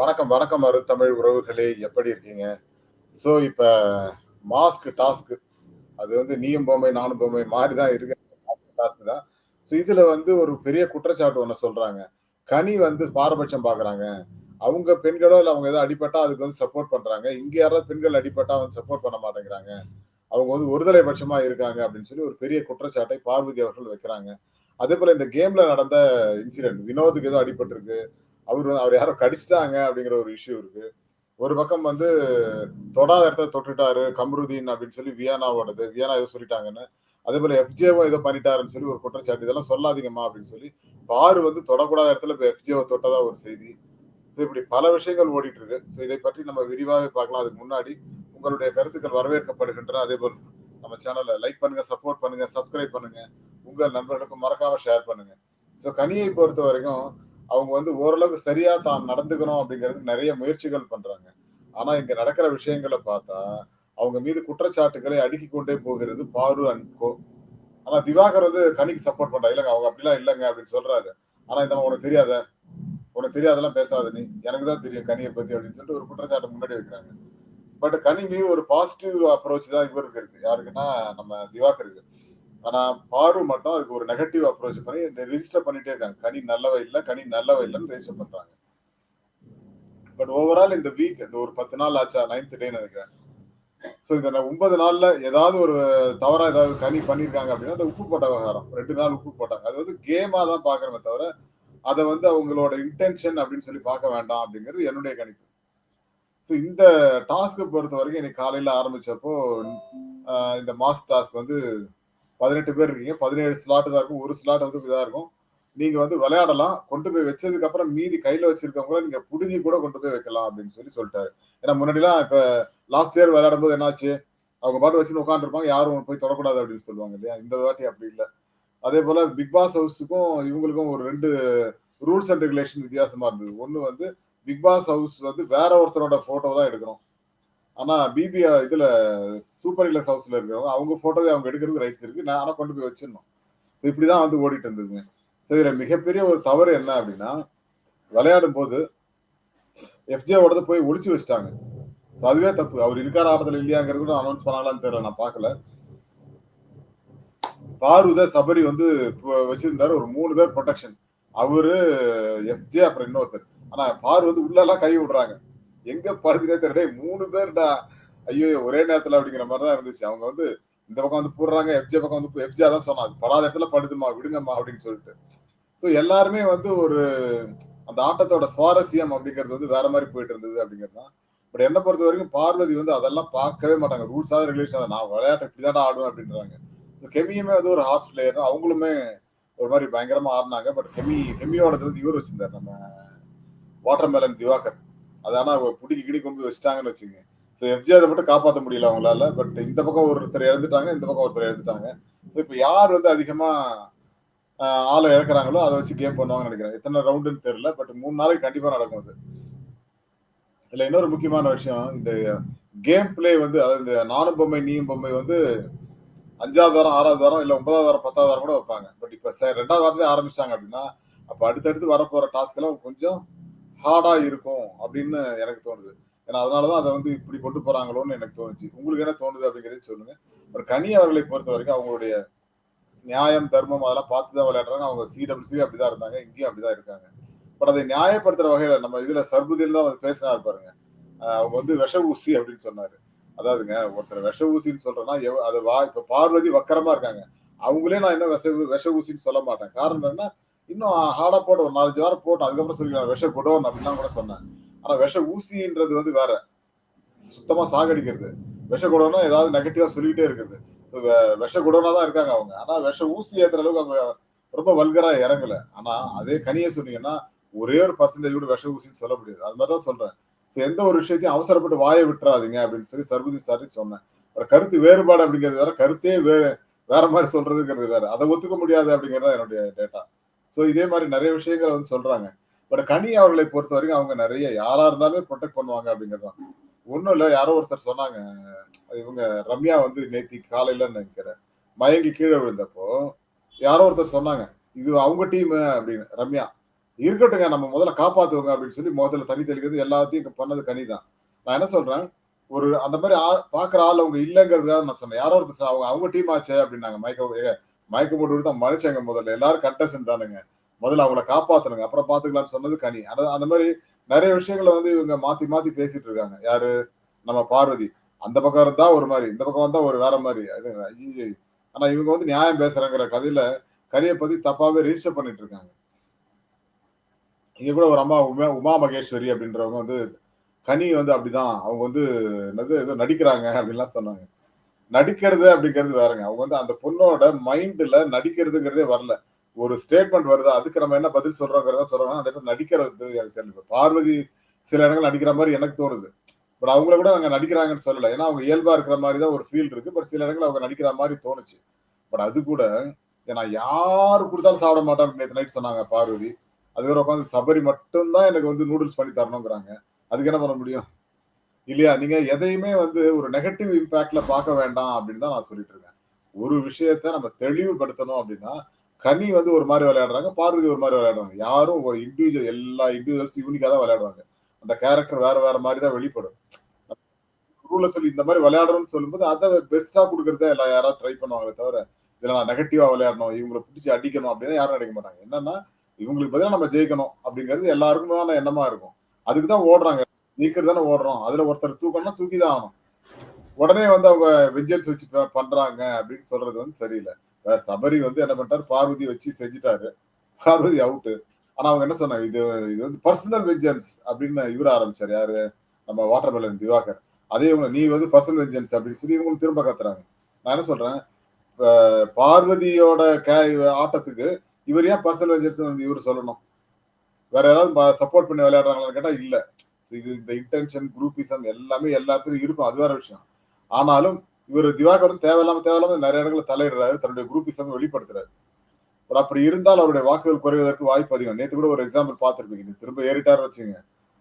வணக்கம் வணக்கம் அரு தமிழ் உறவுகளே எப்படி இருக்கீங்க? ஸோ இப்போ மாஸ்க் டாஸ்க் அது வந்து நீயும் பொம்மை நானும் பொம்மை மாதிரி தான் இருக்கு டாஸ்க் தான். ஸோ இதில் வந்து ஒரு பெரிய குற்றச்சாட்டு ஒன்று சொல்கிறாங்க கனி வந்து பாரபட்சம் பார்க்குறாங்க அவங்க பெண்களோ இல்லை அவங்க ஏதோ அடிப்பட்டா அதுக்கு வந்து சப்போர்ட் பண்ணுறாங்க இங்கே யாராவது பெண்கள் அடிபட்டா வந்து சப்போர்ட் பண்ண மாட்டேங்கிறாங்க. அவங்க வந்து ஒருதலை பட்சமாக இருக்காங்க அப்படின்னு சொல்லி ஒரு பெரிய குற்றச்சாட்டை பார்வதி அவர்கள் வைக்கிறாங்க. அதே போல் இந்த கேமில் நடந்த இன்சிடென்ட் வினோதுக்கு ஏதோ அடிபட்டிருக்கு. அவர் வந்து- அவர் யாரோ கடிச்சிட்டாங்க அப்படிங்கிற ஒரு இஷ்யூ இருக்கு. ஒரு பக்கம் வந்து தொடாத இடத்த தொட்டுட்டாரு கம்ருதீன் அப்படின்னு சொல்லி வியானாவோடது வியானா ஏதோ சொல்லிட்டாங்கன்னு. அதே போல எஃப்ஜேவும் ஏதோ பண்ணிட்டாருன்னு சொல்லி ஒரு குற்றச்சாட்டு இதெல்லாம் சொல்லாதீங்கம்மா அப்படின்னு சொல்லி பாரு வந்து தொடக்கூடாத இடத்துல இப்போ எஃப்ஜேவை தொட்டதா ஒரு செய்தி. ஸோ இப்படி பல விஷயங்கள் ஓடிட்டு இருக்கு ஸோ இதை பற்றி நம்ம விரிவாக பார்க்கலாம். அதுக்கு முன்னாடி உங்களுடைய கருத்துக்கள் வரவேற்கப்படுகின்றன. அதே போல் நம்ம சேனலை லைக் பண்ணுங்க சப்போர்ட் பண்ணுங்க சப்ஸ்கிரைப் பண்ணுங்க. உங்கள் நண்பர்களுக்கும் மறக்காம ஷேர் பண்ணுங்க. ஸோ கனியை பொறுத்த வரைக்கும் அவங்க வந்து ஓரளவுக்கு சரியா தான் நடந்துக்கணும் அப்படிங்கிறதுக்கு நிறைய முயற்சிகள் பண்றாங்க. ஆனா இங்க நடக்கிற விஷயங்களை பார்த்தா அவங்க மீது குற்றச்சாட்டுகளை அடுக்கி கொண்டே போகிறது பாரு அண்ட் கோ. ஆனா திவாகர் வந்து கனிக்கு சப்போர்ட் பண்றா. இல்லைங்க அவங்க அப்படிலாம் இல்லைங்க அப்படின்னு சொல்றாரு. ஆனா இந்த உனக்கு தெரியாத. உனக்கு தெரியாதெல்லாம் பேசாத நீ. எனக்கு தான் தெரியும் கனியை பத்தி அப்படின்னு சொல்லிட்டு ஒரு குற்றச்சாட்டை முன்னாடி வைக்கிறாங்க. பட் கனி மீது ஒரு பாசிட்டிவ் அப்ரோச் தான் இவருக்கு இருக்கு. யாருக்குன்னா நம்ம திவாகருக்கு. ஆனா பாரு மட்டும் அதுக்கு ஒரு நெகட்டிவ் அப்ரோச் பண்ணி ரெஜிஸ்டர் பண்ணிட்டே இருக்காங்க. கனி நல்லவ இல்ல கனி நல்லவ இல்லைன்னு ரெஜிஸ்டர் பண்றாங்க. பட் ஓவரால் இந்த வீக் இந்த ஒரு பத்து நாள் ஆச்சா? நைன்த் டே நினைக்கிறேன். ஸோ இந்த ஒன்பது நாள்ல ஏதாவது ஒரு தவறா ஏதாவது கனி பண்ணியிருக்காங்க அப்படின்னா அந்த உப்பு போட்ட விவகாரம். ரெண்டு நாள் உப்பு போட்டாங்க. அது வந்து கேமா தான் பாக்குறமே தவிர அதை வந்து அவங்களோட இன்டென்ஷன் அப்படின்னு சொல்லி பார்க்க வேண்டாம் அப்படிங்கிறது என்னுடைய கணிப்பு. ஸோ இந்த டாஸ்க்கு பொறுத்த வரைக்கும் இன்னைக்கு காலையில ஆரம்பிச்சப்போ இந்த மாஸ்க் டாஸ்க் வந்து பதினெட்டு பேர் இருக்கீங்க. பதினேழு ஸ்லாட் தான் இருக்கும். ஒரு ஸ்லாட் வந்து இதாக இருக்கும். நீங்க வந்து விளையாடலாம். கொண்டு போய் வச்சதுக்கு அப்புறம் மீதி கையில வச்சிருக்கவங்கள நீங்க புடுங்கி கூட கொண்டு போய் வைக்கலாம் அப்படின்னு சொல்லி சொல்லிட்டாரு. ஏன்னா முன்னாடிலாம் இப்ப லாஸ்ட் இயர் விளையாடும் போது என்னாச்சு? அவங்க பாட்டு வச்சுன்னு உட்காந்துருப்பாங்க யாரும் போய் தொடக்கூடாது அப்படின்னு சொல்லுவாங்க இல்லையா? இந்த வாட்டி அப்படி இல்லை. அதே போல பிக் பாஸ் ஹவுஸுக்கும் இவங்களுக்கும் ஒரு ரெண்டு ரூல்ஸ் அண்ட் ரெகுலேஷன் வித்தியாசமா இருந்தது. ஒன்று வந்து பிக் பாஸ் ஹவுஸ் வந்து வேற ஒருத்தரோட போட்டோ தான் எடுக்கணும். ஆனா பிபி இதுல சூப்பர் இல்லஸ் ஹவுஸ்ல இருக்கிறவங்க அவங்க போட்டோவே அவங்க எடுக்கிறது ரைட்ஸ் இருக்கு. நான் ஆனா கொண்டு போய் வச்சிடணும். இப்படிதான் வந்து ஓடிட்டு இருந்ததுங்க. சரி இதுல மிகப்பெரிய ஒரு தவறு என்ன அப்படின்னா விளையாடும் போது எஃப்ஜேவோடது போய் ஒழிச்சு வச்சிட்டாங்க. ஸோ அதுவே தப்பு. அவர் இருக்கார ஆட்டத்தில் இல்லையாங்கிறது கூட அனௌன்ஸ் பண்ணலாம்னு தெரியல நான் பார்க்கல. பாருத சபரி வந்து இப்போ வச்சிருந்தாரு. ஒரு மூணு பேர் ப்ரொடெக்ஷன் அவரு எஃப்ஜே அப்புறம் இன்னொருத்தர். ஆனா பாரு வந்து உள்ள எல்லாம் கை விடுறாங்க. எங்க படுதுனே தெரியல மூணு பேர்டா. ஐயோ ஒரே நேரத்துல அப்படிங்கிற மாதிரி தான் இருந்துச்சு. அவங்க வந்து இந்த பக்கம் வந்து போடுறாங்க எஃப்ஜே பக்கம் வந்து எஃப்ஜே தான் சொன்னாங்க படாத இடத்துல படுதுமா விடுங்கம்மா அப்படின்னு சொல்லிட்டு. ஸோ எல்லாருமே வந்து ஒரு அந்த ஆட்டத்தோட சுவாரஸ்யம் அப்படிங்கிறது வந்து வேற மாதிரி போயிட்டு இருந்தது அப்படிங்கிறது தான் பட் என்ன பொறுத்த வரைக்கும் பார்வதி வந்து அதெல்லாம் பார்க்கவே மாட்டாங்க. ரூல்ஸ் ஆக ரெகுலேஷன் நான் விளையாட்டு இப்படிதான் ஆடுவேன் அப்படின்றாங்க. ஸோ கெமியுமே வந்து ஒரு ஹார்ஸ் பிளேயர் தான் அவங்களுமே ஒரு மாதிரி பயங்கரமா ஆடினாங்க. பட் கெமி கெமியோட இவர் வச்சிருந்தார் நம்ம வாட்டர்மெலன் திவாகர். அது ஆனா பிடிக்கி கிடி கொண்டு போய் வச்சுட்டாங்கன்னு வச்சுங்க. ஸோ எஃப்ஜிஆர் மட்டும் காப்பாற்ற முடியல அவங்களால. பட் இந்த பக்கம் ஒருத்தர் இறந்துட்டாங்க இந்த பக்கம் ஒருத்தர் இறந்துட்டாங்க. இப்போ யார் வந்து அதிகமா ஆளை இழக்கிறாங்களோ அதை வச்சு கேம் பண்ணுவாங்கன்னு நினைக்கிறேன். எத்தனை ரவுண்டுன்னு தெரியல பட் மூணு நாளைக்கு கண்டிப்பா நடக்கும் அது. இதுல இன்னொரு முக்கியமான விஷயம் இந்த கேம் பிளே வந்து அதாவது இந்த நானும் பொம்மை நீயும் பொம்மை வந்து அஞ்சாவது வாரம் ஆறாவது வாரம் இல்லை ஒன்பதாவது வாரம் பத்தாவது வாரம் கூட வைப்பாங்க. பட் இப்போ ரெண்டாவது வாரத்துலேயே ஆரம்பிச்சிட்டாங்க அப்படின்னா அப்போ அடுத்தடுத்து வரப்போற டாஸ்க் எல்லாம் கொஞ்சம் ஹார்டா இருக்கும் அப்படின்னு எனக்கு தோணுது. ஏன்னா அதனாலதான் அதை வந்து இப்படி கொண்டு போறாங்களோன்னு எனக்கு தோணுச்சு. உங்களுக்கு என்ன தோணுது அப்படிங்கறதே சொல்லுங்க. ஒரு கனி அவர்களை பொறுத்த வரைக்கும் அவங்களுடைய நியாயம் தர்மம் அதெல்லாம் பார்த்து தான் விளையாடுறாங்க. அவங்க சிடபிள்யூசி அப்படிதான் இருந்தாங்க இங்கேயும் அப்படிதான் இருக்காங்க. பட் அதை நியாயப்படுத்துற வகையில நம்ம இதுல சர்புதியில் தான் வந்து பேசினாரு பாருங்க. அவங்க வந்து விஷ ஊசி அப்படின்னு சொன்னாரு. அதாவதுங்க ஒருத்தர் விஷ ஊசின்னு சொல்றேன்னா எவ்- அது வா இப்ப பார்வதி வக்கரமா இருக்காங்க. அவங்களே நான் என்ன விஷ விஷ ஊசின்னு சொல்ல மாட்டேன். காரணம் என்ன இன்னும் ஹார்டா போட்டு ஒரு நாலஞ்சு வாரம் போட்டு அதுக்கப்புறம் சொல்லிக்கலாம் விஷ குடோன் அப்படின்லாம் கூட சொன்னேன். ஆனா விஷ ஊசின்றது வந்து வேற. சுத்தமா சாகடிக்கிறது. விஷ குடோன்னா ஏதாவது நெகட்டிவா சொல்லிக்கிட்டே இருக்குது விஷ தான் இருக்காங்க அவங்க. ஆனா விஷ ஊசி ஏத்துற அளவுக்கு அவங்க ரொம்ப வல்கரா இறங்கல. ஆனா அதே கனியை சொன்னீங்கன்னா ஒரே ஒரு பர்சன்டேஜ் கூட விஷ ஊசின்னு சொல்ல முடியாது. அது மாதிரி தான் சொல்றேன். ஸோ எந்த ஒரு விஷயத்தையும் அவசரப்பட்டு வாயை விட்டுறாதீங்க அப்படின்னு சொல்லி சர்வதேச சாரி சொன்னேன். ஒரு கருத்து வேறுபாடு அப்படிங்கிறது வேற. கருத்தே வேற வேற மாதிரி சொல்றதுங்கிறது வேற. அதை ஒத்துக்க முடியாது அப்படிங்கிறது தான் என்னுடைய டேட்டா ஸோ இதே மாதிரி நிறைய விஷயங்களை வந்து சொல்றாங்க. பட் கனி அவர்களை பொறுத்த வரைக்கும் அவங்க நிறைய யாரா இருந்தாலுமே ப்ரொடெக்ட் பண்ணுவாங்க அப்படிங்கிறது தான் ஒன்றும் இல்லை யாரோ ஒருத்தர் சொன்னாங்க இவங்க ரம்யா வந்து நேத்தி காலையில நினைக்கிறேன் மயங்கி கீழே விழுந்தப்போ யாரோ ஒருத்தர் சொன்னாங்க இது அவங்க டீம் அப்படின்னு ரம்யா இருக்கட்டுங்க நம்ம முதல்ல காப்பாத்துவோங்க அப்படின்னு சொல்லி முதல்ல தண்ணி தெளிக்கிறது எல்லாத்தையும் பண்ணது கனி தான் நான் என்ன சொல்றேன் ஒரு அந்த மாதிரி ஆள் பாக்குற ஆள் அவங்க இல்லைங்கிறதுக்காக நான் சொன்னேன். யாரோ ஒருத்தர் அவங்க அவங்க டீம் ஆச்சு அப்படின்னாங்க மயக்க மயக்க போட்டு தான் மனுஷங்க முதல்ல. எல்லாரும் கண்டஸ்டன் தானுங்க. முதல்ல அவங்கள காப்பாத்தணுங்க. அப்புறம் பாத்துக்கலாம்னு சொன்னது கனி. அந்த மாதிரி நிறைய விஷயங்களை வந்து இவங்க மாத்தி மாத்தி பேசிட்டு இருக்காங்க. யாரு? நம்ம பார்வதி. அந்த பக்கம் இருந்தா ஒரு மாதிரி. இந்த பக்கம் வந்தா ஒரு வேற மாதிரி. ஆனா இவங்க வந்து நியாயம் பேசுறேங்கிற கதையில கனியை பத்தி தப்பாவே ரிஜிஸ்டர் பண்ணிட்டு இருக்காங்க. இங்க கூட ஒரு அம்மா உமா உமா மகேஸ்வரி அப்படின்றவங்க வந்து கனி வந்து அப்படிதான். அவங்க வந்து என்னது ஏதோ நடிக்கிறாங்க அப்படின்லாம் சொன்னாங்க. நடிக்கிறது அப்படிங்கிறது வேறங்க. அவங்க வந்து அந்த பொண்ணோட மைண்ட்ல நடிக்கிறதுங்கிறதே வரல. ஒரு ஸ்டேட்மெண்ட் வருது அதுக்கு நம்ம என்ன பதில் சொல்றோங்கிறத சொல்றோம் அந்த இடத்துல நடிக்கிறது எனக்கு தெரியல. பார்வதி சில இடங்கள் நடிக்கிற மாதிரி எனக்கு தோணுது. பட் அவங்கள கூட அங்கே நடிக்கிறாங்கன்னு சொல்லல. ஏன்னா அவங்க இயல்பா இருக்கிற மாதிரி தான் ஒரு ஃபீல் இருக்கு. பட் சில இடங்கள் அவங்க நடிக்கிற மாதிரி தோணுச்சு. பட் அது கூட ஏன்னா யாரு கொடுத்தாலும் சாப்பிட மாட்டேன் நேற்று நைட் சொன்னாங்க பார்வதி. அதுக்கப்புறம் உட்காந்து சபரி மட்டும்தான் எனக்கு வந்து நூடுல்ஸ் பண்ணி தரணுங்கிறாங்க. அதுக்கு என்ன பண்ண முடியும்? இல்லையா? நீங்க எதையுமே வந்து ஒரு நெகட்டிவ் இம்பாக்ட்ல பார்க்க வேண்டாம் அப்படின்னு தான் நான் சொல்லிட்டு இருக்கேன். ஒரு விஷயத்த நம்ம தெளிவுபடுத்தணும் அப்படின்னா கனி வந்து ஒரு மாதிரி விளையாடுறாங்க பார்வதி ஒரு மாதிரி விளையாடுறாங்க. யாரும் ஒரு இண்டிவிஜுவல் எல்லா இண்டிவிஜுவல்ஸ் யூனிக்காக தான் விளையாடுவாங்க. அந்த கேரக்டர் வேற வேற மாதிரி தான் வெளிப்படும். ரூல சொல்லி இந்த மாதிரி விளையாடுறோம்னு சொல்லும்போது அதை பெஸ்டா கொடுக்கறத எல்லா யாராவது ட்ரை பண்ணுவாங்களே தவிர இதுல நான் நெகட்டிவா விளையாடணும் இவங்களை பிடிச்சி அடிக்கணும் அப்படின்னு யாரும் நினைக்க மாட்டாங்க. என்னன்னா இவங்களுக்கு பதிலாக நம்ம ஜெயிக்கணும் அப்படிங்கிறது எல்லாருக்குமான எண்ணமா இருக்கும். அதுக்கு தான் ஓடுறாங்க நீக்கிறது தானே ஓடுறோம். அதுல ஒருத்தர் தூக்கணும்னா தூக்கி தான் ஆகணும். உடனே வந்து அவங்க விஜயன்ஸ் வச்சு பண்றாங்க அப்படின்னு சொல்றது வந்து சரியில்லை. வேற சபரி வந்து என்ன பண்ணிட்டாரு? பார்வதி வச்சு செஞ்சுட்டாரு. பார்வதி அவுட்டு ஆனா அவங்க என்ன சொன்னாங்க? இது இது வந்து பர்சனல் வெஞ்சன்ஸ் அப்படின்னு இவர ஆரம்பிச்சாரு. யாரு? நம்ம வாட்டர் மெலன் திவாகர். அதே இவங்க நீ வந்து பர்சனல் வெஞ்சன்ஸ் அப்படின்னு சொல்லி இவங்களுக்கு திரும்ப கத்துறாங்க. நான் என்ன சொல்றேன்? பார்வதியோட கே ஆட்டத்துக்கு இவர் ஏன் பர்சனல் வெஞ்சன்ஸ் வந்து இவர் சொல்லணும்? வேற யாராவது சப்போர்ட் பண்ணி விளையாடுறாங்களான்னு கேட்டா இல்லை. இது இந்த இன்டென்ஷன் குரூப்பிசம் எல்லாமே எல்லாத்துலயும் இருக்கும். அது வேற விஷயம். ஆனாலும் இவர் திவாகரன் தேவையில்லாம தேவையில்லாம நிறைய இடங்களை தலையிடுறாரு. தன்னுடைய குரூப்பிசம் வெளிப்படுத்துறாரு. பட் அப்படி இருந்தால் அவருடைய வாக்குகள் குறைவதற்கு வாய்ப்பு அதிகம். நேற்று கூட ஒரு எக்ஸாம்பிள் பார்த்துருப்பீங்க. திரும்ப ஏறிட்டாரு வச்சுங்க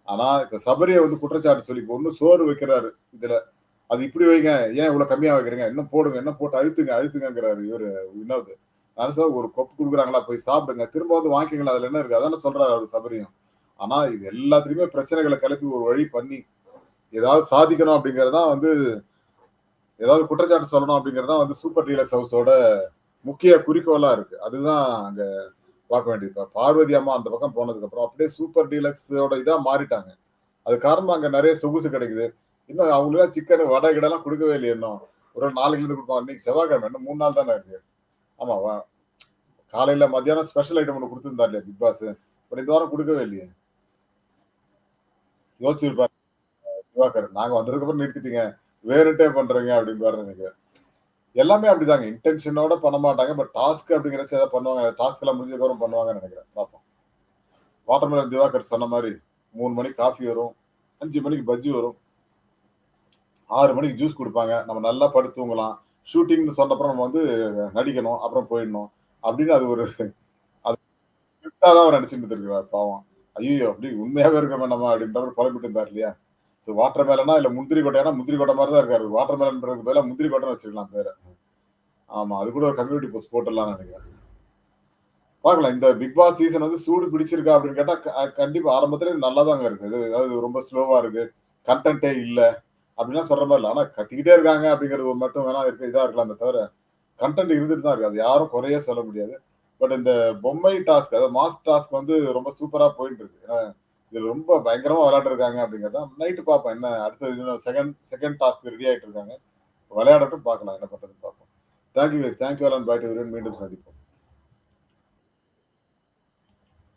ஆனா இப்ப சபரியை வந்து குற்றச்சாட்டு சொல்லி ஒன்னும் சோறு வைக்கிறாரு இதுல. அது இப்படி வைங்க. ஏன் இவ்வளவு கம்மியா வைக்கிறீங்க? இன்னும் போடுங்க என்ன போட்டு அழுத்துங்க அழுத்துங்கிறாரு இவரு வினோது நான் சார் ஒரு கொப்பு கொடுக்குறாங்களா? போய் சாப்பிடுங்க. திரும்ப வந்து வாங்கிக்கலாம் அதுல என்ன இருக்கு? அதான சொல்றாரு அவர் சபரியும். ஆனா இது எல்லாத்துலயுமே பிரச்சனைகளை கிளப்பி ஒரு வழி பண்ணி ஏதாவது சாதிக்கணும் அப்படிங்கறதான் வந்து ஏதாவது குற்றச்சாட்டு சொல்லணும் அப்படிங்கறதா வந்து சூப்பர் டீலக்ஸ் ஹவுஸோட முக்கிய குறிக்கோளா இருக்கு. அதுதான் அங்க பார்க்க வேண்டியது. பார்வதி அம்மா அந்த பக்கம் போனதுக்கு அப்புறம் அப்படியே சூப்பர் டீலக்ஸோட இதா மாறிட்டாங்க. அது காரணமா அங்க நிறைய சொகுசு கிடைக்குது. இன்னும் அவங்களுக்கு சிக்கன் வடை கிடலாம் கொடுக்கவே இல்லையே இன்னும். ஒரு நாலு கிலோ கொடுப்பாங்க. இன்னைக்கு செவ்வாய்க்கிழமை இன்னும் மூணு நாள் தானே இருக்கு. ஆமா காலையில மத்தியானம் ஸ்பெஷல் ஐட்டம் ஒன்று கொடுத்துருந்தா இல்லையா பிக் பாஸ்? பட் இந்த வாரம் கொடுக்கவே இல்லையே. யோசிச்சிருப்பாரு திவாகர் நாங்க வந்ததுக்கு அப்புறம் நிறுத்திட்டீங்க. வேறுட்டே பண்றீங்க அப்படின்னு பாரு எனக்கு எல்லாமே அப்படிதாங்க. இன்டென்ஷனோட பண்ண மாட்டாங்க. பட் டாஸ்க் அப்படிங்கிறச்சு ஏதாவது பண்ணுவாங்க. டாஸ்க் எல்லாம் முடிஞ்சதுக்கப்புறம் பண்ணுவாங்கன்னு நினைக்கிறேன். பார்ப்போம். வாட்டர்மெலன் திவாகர் சொன்ன மாதிரி மூணு மணிக்கு காஃபி வரும். அஞ்சு மணிக்கு பஜ்ஜி வரும். ஆறு மணிக்கு ஜூஸ் கொடுப்பாங்க. நம்ம நல்லா படுத்து தூங்கலாம். ஷூட்டிங்னு சொன்னப்புறம் நம்ம வந்து நடிக்கணும். அப்புறம் போயிடணும். அப்படின்னு அது ஒரு அது தான் அவர் நடிச்சுட்டு இருக்கிறார் பாவம். ஐயோ அப்படி உண்மையாவே இருக்க நம்ம அப்படின்ற புலம்பிட்டு இருந்தார் இல்லையா? ஸோ வாட்டர் மேலனா இல்ல முந்திரி கொட்டைனா முந்திரி கொட்டை மாதிரி தான் இருக்காரு. வாட்டர் மேலன்றதுக்கு பேர முந்திரி கொட்டைன்னு வச்சிருக்கலாம் பேரை ஆமா அது கூட ஒரு கம்யூனிட்டி போஸ்ட் போட்டுடலாம் நினைக்கிறேன். பார்க்கலாம் இந்த பிக் பாஸ் சீசன் வந்து சூடு பிடிச்சிருக்கா அப்படின்னு கேட்டா கண்டிப்பா ஆரம்பத்துல நல்லா தாங்க இருக்கு. இது அதாவது ரொம்ப ஸ்லோவா இருக்கு. கண்டென்ட்டே இல்லை. அப்படின்னா சொல்ற மாதிரி இல்லை. ஆனா கத்திக்கிட்டே இருக்காங்க அப்படிங்கிறது மட்டும் வேணா இருக்கு இதா இருக்கலாமே. தவிர கண்டென்ட் இருந்துட்டு தான் இருக்கு. அது யாரும் குறைய சொல்ல முடியாது. பட் இந்த பொம்மை டாஸ்க் அதாவது மாஸ் டாஸ்க் வந்து ரொம்ப சூப்பரா போயிட்டு இருக்கு ஏன்னா இது ரொம்ப பயங்கரமா விளையாட்டு இருக்காங்க அப்படிங்கிறத நைட்டு பார்ப்போம். என்ன அடுத்தது செகண்ட் செகண்ட் டாஸ்க் ரெடி ஆயிட்டு இருக்காங்க. விளையாடட்டும் பார்க்கலாம். என்ன பண்றதுன்னு பார்ப்போம். தேங்க்யூ தேங்க்யூ அலன் பாய்ட்டு மீண்டும் சந்திப்போம்.